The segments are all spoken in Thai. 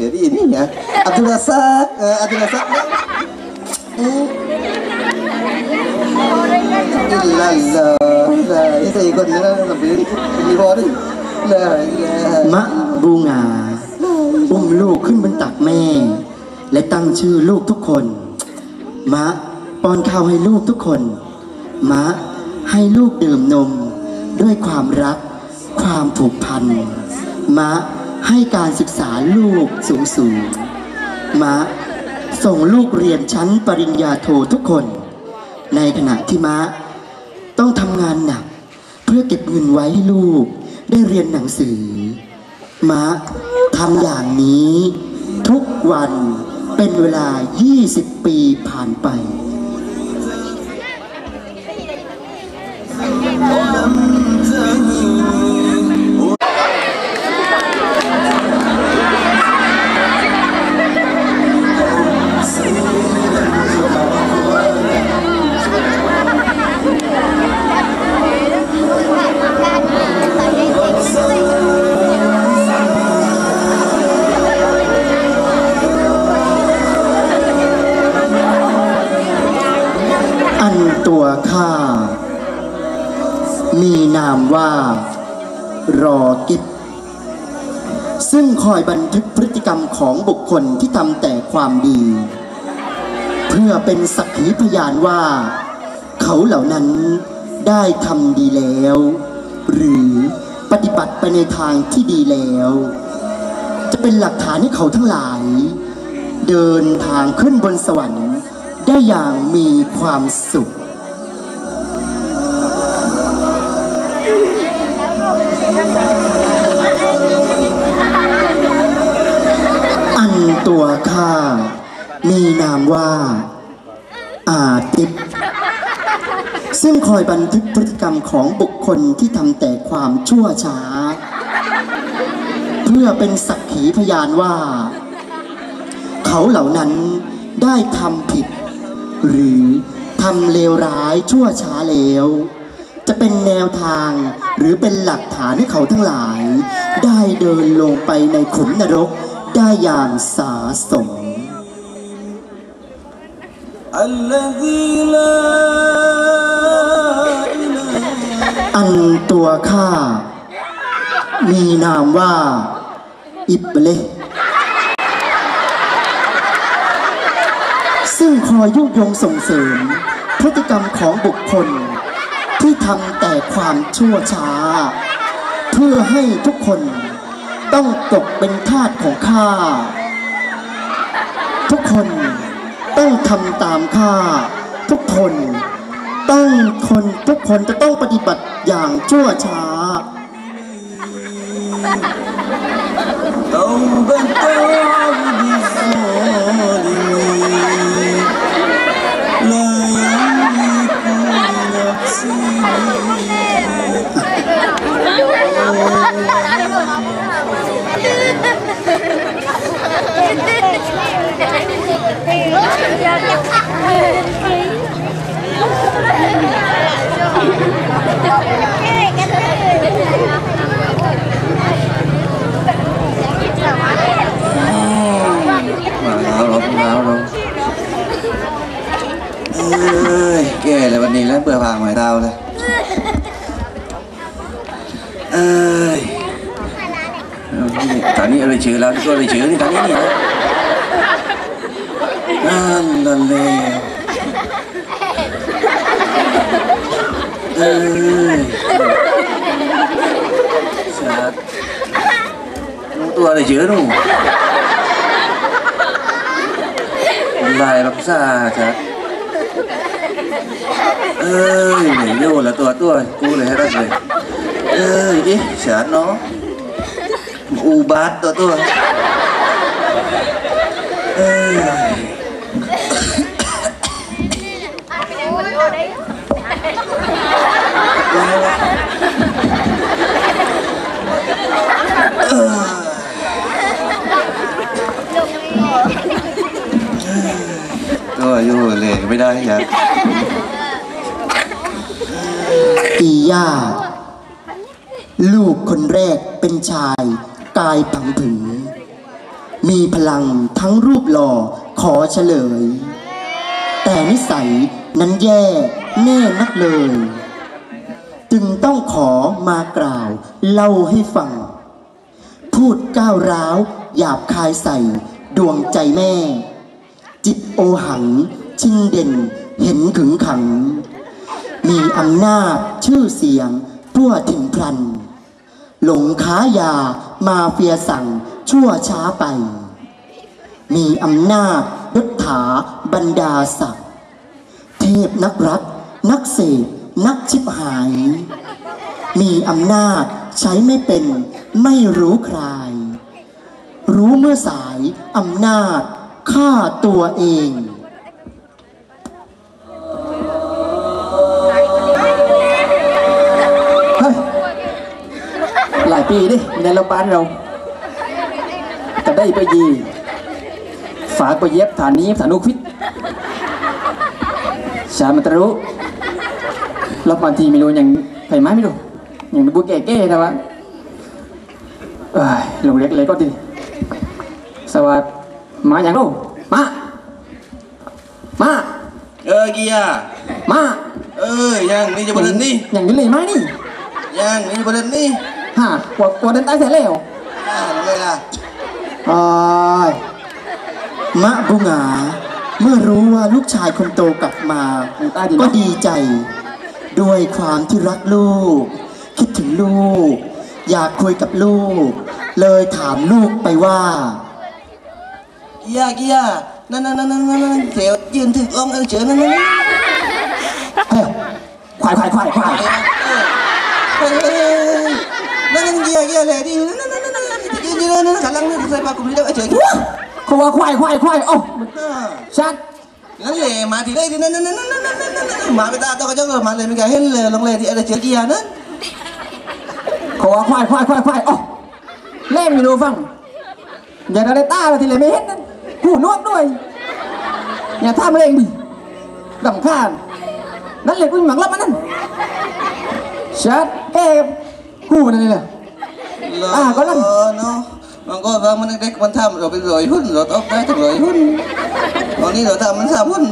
เจอดีนี่เนี่ยอับดุลราซักเอออับดุลราอออิลลัลลอฮ์ลาอิสัยคนนั้นเราไปดีพอดิลาอิลาฮะมะบูงาอุ้มลูกขึ้นบนตักแม่ และตั้งชื่อลูกทุกคน มะป้อนข้าวให้ลูกทุกคน มะให้ลูกดื่มนม ด้วยความรัก ความผูกพัน มะ ให้การศึกษาลูกสูงสูงมะส่งลูกเรียนชั้นปริญญาโททุกคน ในขณะที่มะต้องทำงานหนัก เพื่อเก็บเงินไว้ให้ลูกได้เรียนหนังสือมะทำอย่างนี้ทุกวันเป็นเวลา 20 ปีผ่านไป มีนามว่ารอกิบซึ่งคอยบันทึกพฤติกรรมของบุคคลที่ทำแต่ความดี เพื่อเป็นสักขีพยานว่า เขาเหล่านั้นได้ทำดีแล้ว หรือปฏิบัติไปในทางที่ดีแล้ว จะเป็นหลักฐานให้เขาทั้งหลาย เดินทางขึ้นบนสวรรค์ได้อย่างมีความสุข อันตัวข้า มีนามว่า อาทิตย์ซึ่งคอยบันทึกพฤติกรรมของบุคคลที่ทำแต่ความชั่วช้า เพื่อเป็นสักขีพยานว่า เขาเหล่านั้นได้ทำผิด หรือทำเลวร้ายชั่วช้าแล้ว จะเป็นแนวทาง หรือเป็นหลักฐานให้เขาทั้งหลาย ได้เดินลงไปในขุมนรกได้อย่างสาสม อันตัวข้า มีนามว่า อิบเลซึ่งคอยยุยงส่งเสริมพฤติกรรมของบุคคล ที่ทำแต่ความชั่วช้า เพื่อให้ทุกคนต้องตกเป็นทาสของข้า ทุกคนต้องทำตามข้า ทุกคนต้องคนทุกคนจะต้องปฏิบัติอย่างชั่วช้า ต้องเป็นตัวดีส เอานี่ตอนนี้อะไรชื่อแล้วที่ก็อะไรชื่อนี่ตอน อ้ยสัตว์น้องตัวอะไรชื่อหนูลายรักษาจ้ะเอ้ยไหนโย่ละตัวตัวกูเลยให้รักเลยเอ้ยดิฉันเนาะอูบาทตัวตัวเอ้ยตัวอยู่เลยไม่ได้ยัดอีย่า ลูกคนแรกเป็นชาย กายผังผือมีพลังทั้งรูปหล่อขอเฉลย แต่นิสัยนั้นแย่แน่นักเลย จึงต้องขอมากล่าวเล่าให้ฟัง พูดก้าวร้าว หยาบคายใส่ดวงใจแม่ จิตโอหัง ชิงเด่นเห็นขึงขัง มีอำนาจชื่อเสียงทั่วถึงพลัน หลงค้ายา มาเฟียสั่งชั่วช้าไป มีอำนาจยศถาบรรดาศักดิ์เทพนักรัก นักเสพนักชิบหาย มีอำนาจใช้ไม่เป็นไม่รู้ใคร รู้เมื่อสายอำนาจฆ่าตัวเอง ปีดิในโรงพยาบาลเราจะได้ไปยีฝากไปเย็บฐานนี้ฐานุพิษชามันตรู้แล้วบางทีไม่รู้ยังไปไหมไม่รู้ยังบุกแก่ๆนะวะเอ้ยลงเล็กเลยก็ดีสวัสดมาอย่างรู้มา มาเออเกียร์มา เออยังนี่จะประเด็นนี่อย่างนี้เลยไหมนี่ยังนี่จะประเด็นนี่ ฮะกว่ากว่าเดินตายเสร็จแล้วอ่าเลยล่ะอายมะบุงา เมื่อรู้ว่าลูกชายคนโตกลับมาตายดีก็เนาะดีใจ ด้วยความที่รักลูก คิดถึงลูก อยากคุยกับลูก เลยถามลูกไปว่าเกียร์เกียร์นั่นนั่นนั่นนั่นนั่นเสียวยืนถึงองค์เออเจอนั่นนั่นนั่นเฮ้ยควายควายควายควายเออเออ นั่นนั่นเกียร์เกียร์เลยดินั่นนั่นนั่นนั่นยืนยืนนั่นขันลังนั่นใส่ปากกุมนี่แล้วเฉยขวาควายควายควายโอ้ชัดนั่นเลยมาทีได้ดินั่นนั่นนั่นนั่นนั่นนั่นมาไปตาตัวก็จะเกิดมาเลยไม่แกเห็นเลยลงเลยที่อะไรเจอเกียร์นั่นขวาควายควายควายควายโอ้เล่นไม่รู้ฟังอย่าได้ตาเราทีเลยไม่เห็นนั่นหูนวดด้วยอย่าท่ามันเร่งดิดำข้านนั่นเลยกูหมังรับมันนั่นชัดเอ๊ะหูนั่นเลยอ่าก็นั่นเนาะมันก็บางมันเด็กมันทำเราไปรวยหุ้นเราต้องได้ถึงรวยหุ้นตอนนี้เราทำมันทำหุ้น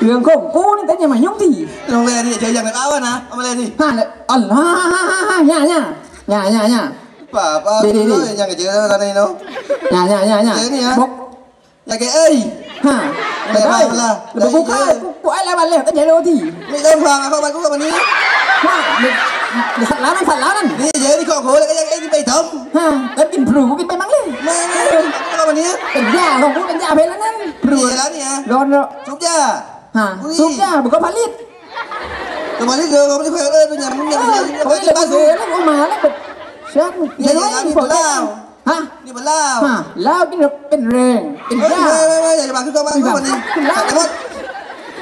เรามาเราเล่นมึงเที่ยงเลยมึงเที่ยงมึงเที่ยงไปเลยมึงด่าเลยมึงด่ามึงด่าเกียร์เดี๋ยวละมามาก็ให้ลึกมาก็ให้เกียร์ลึกได้ไหมยี่ไก่อะไรว้าเลยมาได้ก็เต้นเรื่องของกูนี่เต้นยังไม่ยุ่งทีลงเลยดิเฉยอย่างนั้นเอาอะนะเอามาเลยดิฮ่าเลยอ๋อฮ่าฮ่าฮ่าฮ่าย่าย่าย่าย่าย่าป่าป้าดีดีดียังไงเจอตอนนี้เนาะย่าย่าย่าย่าเดี๋ยวนี่ฮะบอกอยากแกเอ้ยฮ่าไม่ได้ไม่ได้เดี๋ยวกูฆ่ากูกูอะไรมาเลยเต้นยังไงรู้ทีไม่ต้องฟังเข้าไปกูกับมันนี้ฮ่าเดี๋ยวเดี๋ยวสัตว์ล้านั่นสัตว์ล้านั่นนี่เยอะที่ข้อโขเลยก็ยังไอ้ที่ไปทำฮ่าแล้วกินพลูกูกินไปมั้งเลยมามากูกับมันนี้เป็นยาของกูเป็นยาเพลแล้วนั่นพลูนี่แล้วนี่ฮะร้อนแล้วทุกย่าฮ่าซุปยาบุกก็ผลิตแต่มันนี่เกิดมันไม่เคยเอ้ยเป็นอย่างมันอย่างเอนี้อเขาไม่เลยได้มาบ้านเสืสูอแล้วก็มาแล้วแบบเช็คเดี๋ยวนี้ผมก็ฮะนี่มันเล่าฮะแล้วกินเป็นแรงเป็นไม่ยาไม่ไม่อย่าจะมาขึ้นเข้ามาเข้ามานี่แต่ว่า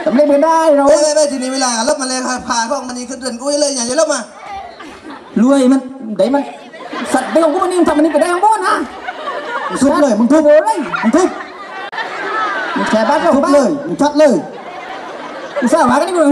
ทำได้ไม่ได้เราไม่ไม่ไม่ทีนี้เวลาลบมาเลยพาข้องมันนี่ขึ้นเรือนกูเลยอย่าอย่าลบมารวยมันได้มันสัตว์ไปของกูมันนี่ทำมันนี่ไปได้ของกูนะมึงทุบเลยมึงทุบเลยมึงทุบมึงแฉบ้านเราทุบเลยมึงชัดเลย さあ、わかります